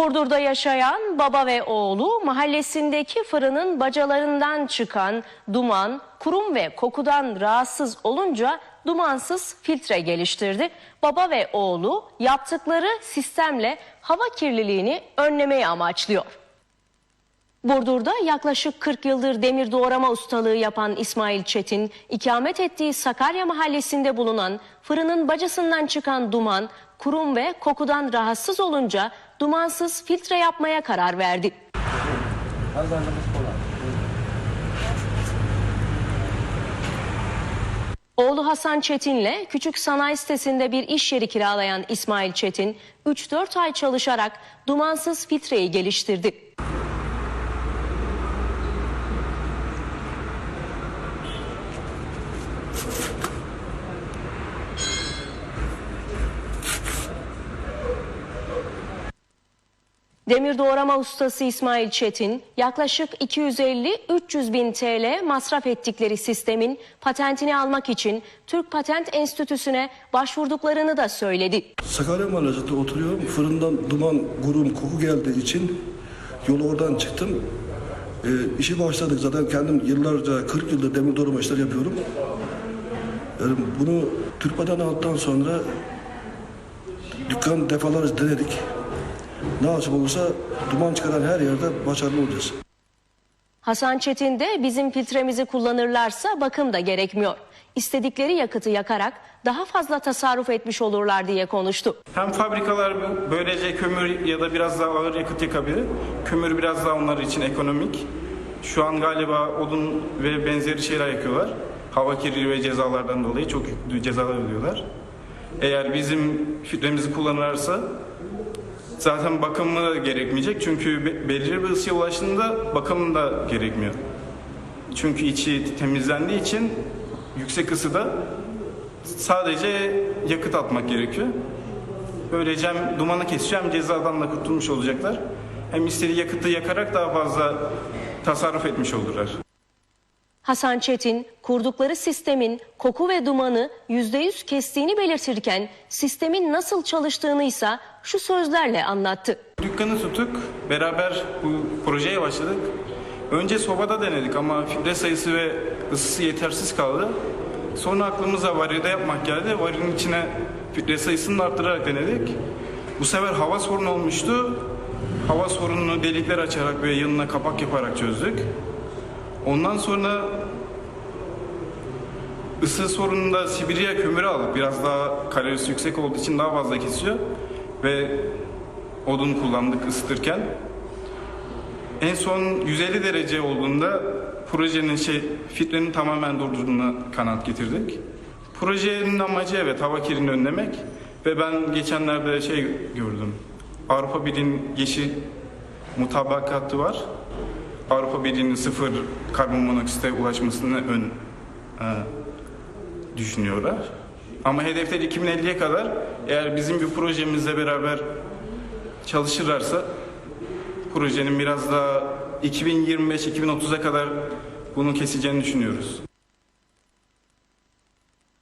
Burdur'da yaşayan baba ve oğlu mahallesindeki fırının bacalarından çıkan duman, kurum ve kokudan rahatsız olunca dumansız filtre geliştirdi. Baba ve oğlu yaptıkları sistemle hava kirliliğini önlemeyi amaçlıyor. Burdur'da yaklaşık 40 yıldır demir doğrama ustalığı yapan İsmail Çetin, ikamet ettiği Sakarya mahallesinde bulunan fırının bacasından çıkan duman, kurum ve kokudan rahatsız olunca dumansız filtre yapmaya karar verdi. Oğlu Hasan Çetin'le küçük sanayi sitesinde bir iş yeri kiralayan İsmail Çetin, 3-4 ay çalışarak dumansız filtreyi geliştirdi. Demir doğrama ustası İsmail Çetin yaklaşık 250-300 bin TL masraf ettikleri sistemin patentini almak için Türk Patent Enstitüsü'ne başvurduklarını da söyledi. Sakarya Mahallesi'nde oturuyorum. Fırından duman, gurum, koku geldiği için yolu oradan çıktım. Ee, işi başladık zaten kendim yıllarca 40 yıldır demir doğrama işleri yapıyorum. Yani bunu Türkpaten aldıktan sonra dükkan defalarca denedik. Nasip olursa duman çıkaran her yerde başarılı olacağız. Hasan Çetin de bizim filtremizi kullanırlarsa bakım da gerekmiyor. İstedikleri yakıtı yakarak daha fazla tasarruf etmiş olurlar diye konuştu. Hem fabrikalar böylece kömür ya da biraz daha ağır yakıt yakabilir. Kömür biraz daha onlar için ekonomik. Şu an galiba odun ve benzeri şeyler yakıyorlar. Hava kirliliği ve cezalardan dolayı çok yüklü cezalar ödüyorlar. Eğer bizim filtremizi kullanırlarsa zaten bakımı da gerekmeyecek. Çünkü be- belirli bir ısıya ulaştığında bakım da gerekmiyor. Çünkü içi temizlendiği için yüksek ısıda sadece yakıt atmak gerekiyor. Böylece hem dumanı kesiyor hem cezadan da kurtulmuş olacaklar. Hem istediği yakıtı yakarak daha fazla tasarruf etmiş olurlar. Hasan Çetin kurdukları sistemin koku ve dumanı %100 kestiğini belirtirken sistemin nasıl çalıştığını ise şu sözlerle anlattı. Dükkanı tuttuk, beraber bu projeye başladık. Önce sobada denedik ama fibre sayısı ve ısısı yetersiz kaldı. Sonra aklımıza varide yapmak geldi. Varinin içine fibre sayısını da arttırarak denedik. Bu sefer hava sorunu olmuştu. Hava sorununu delikler açarak ve yanına kapak yaparak çözdük. Ondan sonra ısı sorununda Sibirya kömürü aldık. Biraz daha kalorisi yüksek olduğu için daha fazla kesiyor. Ve odun kullandık ısıtırken. En son 150 derece olduğunda projenin şey filtrenin tamamen durduğuna kanaat getirdik. Projenin amacı evet hava kirliliğini önlemek ve ben geçenlerde şey gördüm. Avrupa Birliği'nin yeşil mutabakatı var. Avrupa Birliği'nin sıfır karbon monoksite ulaşmasını ön e, düşünüyorlar. Ama hedefleri 2050'ye kadar eğer bizim bir projemizle beraber çalışırlarsa projenin biraz daha 2025-2030'a kadar bunu keseceğini düşünüyoruz.